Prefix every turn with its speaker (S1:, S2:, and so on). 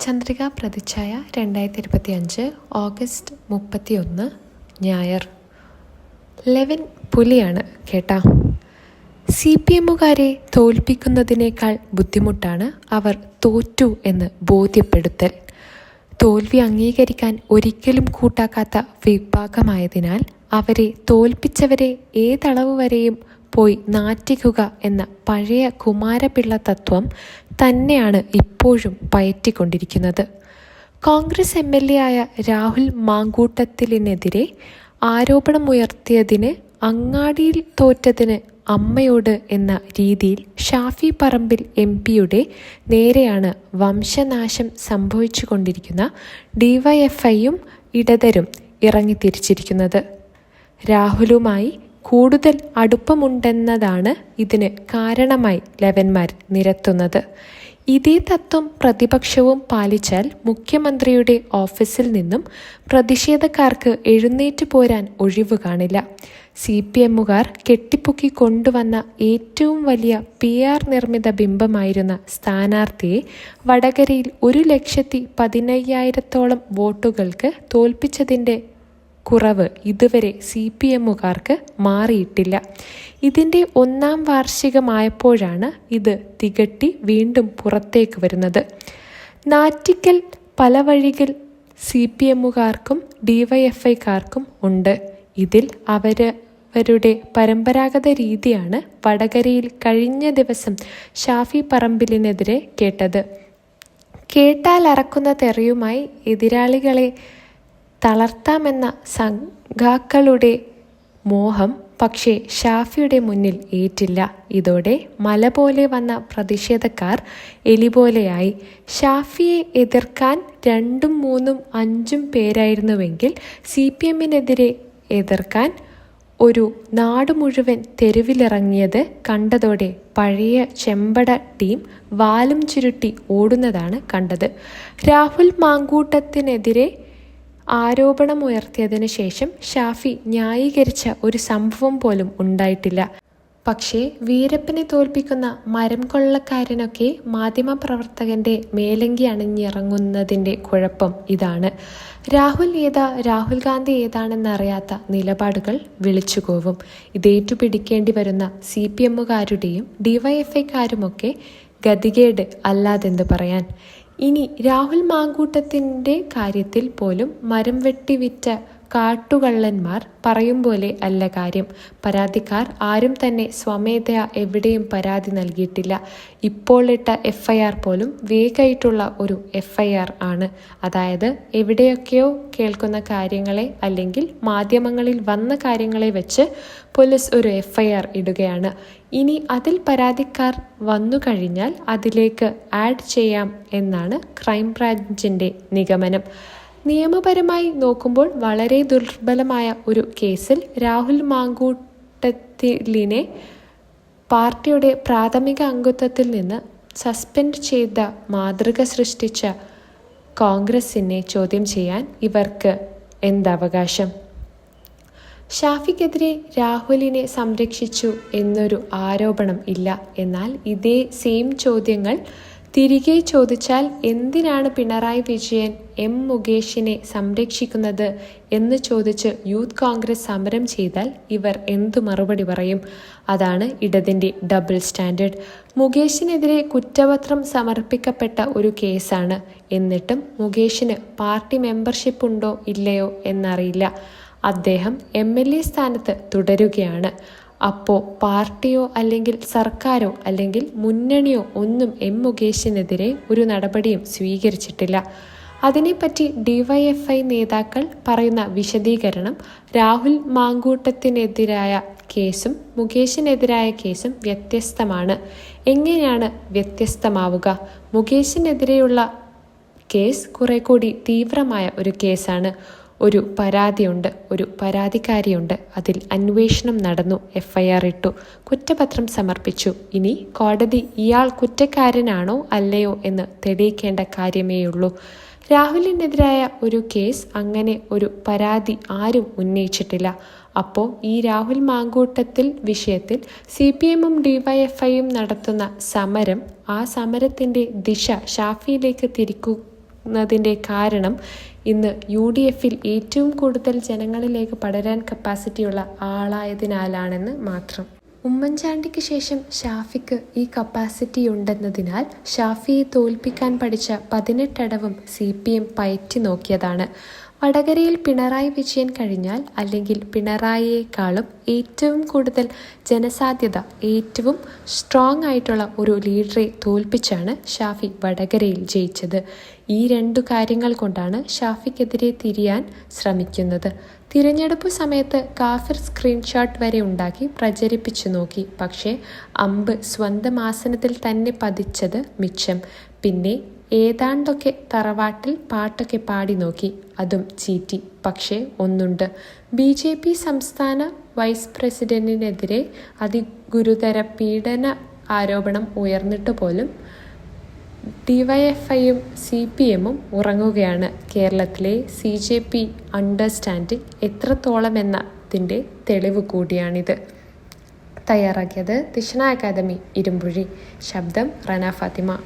S1: ചന്ദ്രിക പ്രതിച്ഛായ രണ്ടായിരത്തി ഇരുപത്തി അഞ്ച് ഓഗസ്റ്റ് മുപ്പത്തി ഒന്ന് ഞായർ. ലെവൻ പുലിയാണ് കേട്ടാ. സി പി എമ്മുകാരെ തോൽപ്പിക്കുന്നതിനേക്കാൾ ബുദ്ധിമുട്ടാണ് അവർ തോറ്റു എന്ന് ബോധ്യപ്പെടുത്തൽ. തോൽവി അംഗീകരിക്കാൻ ഒരിക്കലും കൂട്ടാക്കാത്ത വിഭാഗമായതിനാൽ അവരെ തോൽപ്പിച്ചവരെ ഏതളവ് വരെയും പോയി നാറ്റിക്കുക എന്ന പഴയ കുമാരപിള്ള തത്വം തന്നെയാണ് ഇപ്പോഴും പയറ്റിക്കൊണ്ടിരിക്കുന്നത്. കോൺഗ്രസ് എം എൽ എ ആയ രാഹുൽ മാങ്കൂട്ടത്തിലിനെതിരെ ആരോപണമുയർത്തിയതിന് അങ്ങാടിയിൽ തോറ്റതിന് അമ്മയോട് എന്ന രീതിയിൽ ഷാഫി പറമ്പിൽ എം പിയുടെ നേരെയാണ് വംശനാശം സംഭവിച്ചുകൊണ്ടിരിക്കുന്ന ഡിവൈഎഫ്ഐയും ഇടതരും ഇറങ്ങിത്തിരിച്ചിരിക്കുന്നത്. രാഹുലുമായി കൂടുതൽ അടുപ്പമുണ്ടെന്നതാണ് ഇതിന് കാരണമായി ലവന്മാർ നിരത്തുന്നത്. ഇതേ തത്വം പ്രതിപക്ഷവും പാലിച്ചാൽ മുഖ്യമന്ത്രിയുടെ ഓഫീസിൽ നിന്നും പ്രതിഷേധക്കാർക്ക് എഴുന്നേറ്റ് പോരാൻ ഒഴിവ് കാണില്ല. സി പി എമ്മുകാർ കെട്ടിപ്പൊക്കി കൊണ്ടുവന്ന ഏറ്റവും വലിയ പി ആർ നിർമ്മിത ബിംബമായിരുന്ന സ്ഥാനാർത്ഥിയെ വടകരയിൽ ഒരു ലക്ഷത്തി പതിനയ്യായിരത്തോളം വോട്ടുകൾക്ക് തോൽപ്പിച്ചതിന്റെ കുറവ് ഇതുവരെ സി പി എമ്മുകാർക്ക് മാറിയിട്ടില്ല. ഇതിന്റെ ഒന്നാം വാർഷികമായപ്പോഴാണ് ഇത് തികട്ടി വീണ്ടും പുറത്തേക്ക് വരുന്നത്. നാറ്റിക്കൽ പല വഴികൾ സി പി എമ്മുകാർക്കും ഡിവൈഎഫ്ഐക്കാർക്കും ഉണ്ട്. ഇതിൽ അവരവരുടെ പരമ്പരാഗത രീതിയാണ് വടകരയിൽ കഴിഞ്ഞ ദിവസം ഷാഫി പറമ്പിലിനെതിരെ കേട്ടത്. കേട്ടാൽ അറക്കുന്ന തെറിയുമായി എതിരാളികളെ തളർത്താമെന്ന സംഘാക്കളുടെ മോഹം പക്ഷേ ഷാഫിയുടെ മുന്നിൽ ഏറ്റില്ല. ഇതോടെ മല പോലെ വന്ന പ്രതിഷേധക്കാർ എലിപോലെയായി. ഷാഫിയെ എതിർക്കാൻ രണ്ടും മൂന്നും അഞ്ചും പേരായിരുന്നുവെങ്കിൽ സി പി എമ്മിനെതിരെ എതിർക്കാൻ ഒരു നാട് മുഴുവൻ തെരുവിലിറങ്ങിയത് കണ്ടതോടെ പഴയ ചെമ്പട ടീം വാലും ചുരുട്ടി ഓടുന്നതാണ് കണ്ടത്. രാഹുൽ മാങ്കൂട്ടത്തിനെതിരെ ആരോപണമുയർത്തിയതിനു ശേഷം ഷാഫി ന്യായീകരിച്ച ഒരു സംഭവം പോലും ഉണ്ടായിട്ടില്ല. പക്ഷേ വീരപ്പനെ തോൽപ്പിക്കുന്ന മരം കൊള്ളക്കാരനൊക്കെ മാധ്യമപ്രവർത്തകന്റെ മേലങ്കി അണിഞ്ഞിറങ്ങുന്നതിന്റെ കുഴപ്പം ഇതാണ്. രാഹുൽ ഏതാ രാഹുൽ ഗാന്ധി ഏതാണെന്നറിയാത്ത നിലപാടുകൾ വിളിച്ചുപോവും ഇതേറ്റുപിടിക്കേണ്ടി വരുന്ന സി പി എമ്മുകാരുടെയും ഡിവൈഎഫ്ഐക്കാരുമൊക്കെ ഗതികേട് അല്ലാതെന്ത് പറയാൻ? ഇനി രാഹുൽ മാങ്കൂട്ടത്തിന്റെ കാര്യത്തിൽ പോലും മരം വെട്ടി വിറ്റ കാട്ടുകള്ളന്മാർ പറയും പോലെ അല്ല കാര്യം. പരാതിക്കാർ ആരും തന്നെ സ്വമേധയാ എവിടെയും പരാതി നൽകിയിട്ടില്ല. ഇപ്പോൾ ഇട്ട എഫ്ഐആർ പോലും വേഗമായിട്ടുള്ള ഒരു എഫ്ഐആർ ആണ്. അതായത് എവിടെയൊക്കെയോ കേൾക്കുന്ന കാര്യങ്ങളെ അല്ലെങ്കിൽ മാധ്യമങ്ങളിൽ വന്ന കാര്യങ്ങളെ വെച്ച് പോലീസ് ഒരു എഫ്ഐആർ ഇടുകയാണ്. ഇനി അതിൽ പരാതിക്കാർ വന്നു കഴിഞ്ഞാൽ അതിലേക്ക് ആഡ് ചെയ്യാം എന്നാണ് ക്രൈംബ്രാഞ്ചിന്റെ നിഗമനം. നിയമപരമായി നോക്കുമ്പോൾ വളരെ ദുർബലമായ ഒരു കേസിൽ രാഹുൽ മാങ്കൂട്ടത്തിലിനെ പാർട്ടിയുടെ പ്രാഥമിക അംഗത്വത്തിൽ നിന്ന് സസ്പെൻഡ് ചെയ്ത മാതൃക സൃഷ്ടിച്ച കോൺഗ്രസിനെ ചോദ്യം ചെയ്യാൻ ഇവർക്ക് എന്തവകാശം? ഷാഫിക്കെതിരെ രാഹുലിനെ സംരക്ഷിച്ചു എന്നൊരു ആരോപണം ഇല്ല. എന്നാൽ ഇതേ സെയിം ചോദ്യങ്ങൾ തിരികെ ചോദിച്ചാൽ എന്തിനാണ് പിണറായി വിജയൻ എം മുകേഷിനെ സംരക്ഷിക്കുന്നത് എന്ന് ചോദിച്ച് യൂത്ത് കോൺഗ്രസ് സമരം ചെയ്താൽ ഇവർ എന്തു മറുപടി പറയും? അതാണ് ഇടതിന്റെ ഡബിൾ സ്റ്റാൻഡേർഡ്. മുകേഷിനെതിരെ കുറ്റപത്രം സമർപ്പിക്കപ്പെട്ട ഒരു കേസാണ്. എന്നിട്ടും മുകേഷിന് പാർട്ടി മെമ്പർഷിപ്പ് ഉണ്ടോ ഇല്ലയോ എന്നറിയില്ല. അദ്ദേഹം എം എൽ എ സ്ഥാനത്ത് തുടരുകയാണ്. അപ്പോൾ പാർട്ടിയോ അല്ലെങ്കിൽ സർക്കാരോ അല്ലെങ്കിൽ മുന്നണിയോ ഒന്നും എം മുകേഷിനെതിരെ ഒരു നടപടിയും സ്വീകരിച്ചിട്ടില്ല. അതിനെപ്പറ്റി ഡിവൈഎഫ്ഐ നേതാക്കൾ പറയുന്ന വിശദീകരണം രാഹുൽ മാങ്കൂട്ടത്തിനെതിരായ കേസും മുകേഷിനെതിരായ കേസും വ്യത്യസ്തമാണ്. എങ്ങനെയാണ് വ്യത്യസ്തമാവുക? മുകേഷിനെതിരെയുള്ള കേസ് കുറെ കൂടി തീവ്രമായ ഒരു കേസാണ്. ഒരു പരാതിയുണ്ട് ഒരു പരാതിക്കാരിയുണ്ട്. അതിൽ അന്വേഷണം നടന്നു എഫ് ഐ ആർ ഇട്ടു. കുറ്റപത്രം സമർപ്പിച്ചു. ഇനി കോടതി ഇയാൾ കുറ്റക്കാരനാണോ അല്ലയോ എന്ന് തെളിയിക്കേണ്ട കാര്യമേയുള്ളൂ. രാഹുലിനെതിരായ ഒരു കേസ് അങ്ങനെ ഒരു പരാതി ആരും ഉന്നയിച്ചിട്ടില്ല. അപ്പോൾ ഈ രാഹുൽ മാങ്കൂട്ടത്തിൽ വിഷയത്തിൽ സി പി എമ്മും ഡിവൈഎഫ്ഐയും നടത്തുന്ന സമരം ആ സമരത്തിന്റെ ദിശ ഷാഫിയിലേക്ക് തിരിക്കു എന്നതിന്റെ കാരണം ഇന്ന് യു ഡി എഫിൽ ഏറ്റവും കൂടുതൽ ജനങ്ങളിലേക്ക് പടരാൻ കപ്പാസിറ്റിയുള്ള ആളായതിനാലാണെന്ന് മാത്രം. ഉമ്മൻചാണ്ടിക്ക് ശേഷം ഷാഫിക്ക് ഈ കപ്പാസിറ്റി ഉണ്ടെന്നതിനാൽ ഷാഫിയെ തോൽപ്പിക്കാൻ പഠിച്ച പതിനെട്ടടവും സി പി എം പയറ്റി നോക്കിയതാണ്. വടകരയിൽ പിണറായി വിജയൻ കഴിഞ്ഞാൽ അല്ലെങ്കിൽ പിണറായിയേക്കാളും ഏറ്റവും കൂടുതൽ ജനസാധ്യത ഏറ്റവും സ്ട്രോങ് ആയിട്ടുള്ള ഒരു ലീഡറെ തോൽപ്പിച്ചാണ് ഷാഫി വടകരയിൽ ജയിച്ചത്. ഈ രണ്ടു കാര്യങ്ങൾ കൊണ്ടാണ് ഷാഫിക്കെതിരെ തിരിയാൻ ശ്രമിക്കുന്നത്. തിരഞ്ഞെടുപ്പ് സമയത്ത് കാഫിർ സ്ക്രീൻഷോട്ട് വരെ ഉണ്ടാക്കി പ്രചരിപ്പിച്ചു നോക്കി. പക്ഷേ അമ്പ് സ്വന്തം ആസനത്തിൽ തന്നെ പതിച്ചത് മിച്ചം. പിന്നെ ഏതാണ്ടൊക്കെ തറവാട്ടിൽ പാട്ടൊക്കെ പാടി നോക്കി. അതും ചീറ്റി. പക്ഷേ ഒന്നുണ്ട്. ബി ജെ പി സംസ്ഥാന വൈസ് പ്രസിഡന്റിനെതിരെ അതിഗുരുതര പീഡന ആരോപണം ഉയർന്നിട്ട് പോലും ഡിവൈഎഫ്ഐയും സി പി എമ്മും ഉറങ്ങുകയാണ്. കേരളത്തിലെ സി ജെ പി അണ്ടർസ്റ്റാൻഡിംഗ് എത്രത്തോളം എന്നതിന്റെ തെളിവ് കൂടിയാണിത്. തയ്യാറാക്കിയത് ദിഷണ അക്കാദമി ഇരുമ്പുഴി. ശബ്ദം റന ഫാത്തിമ.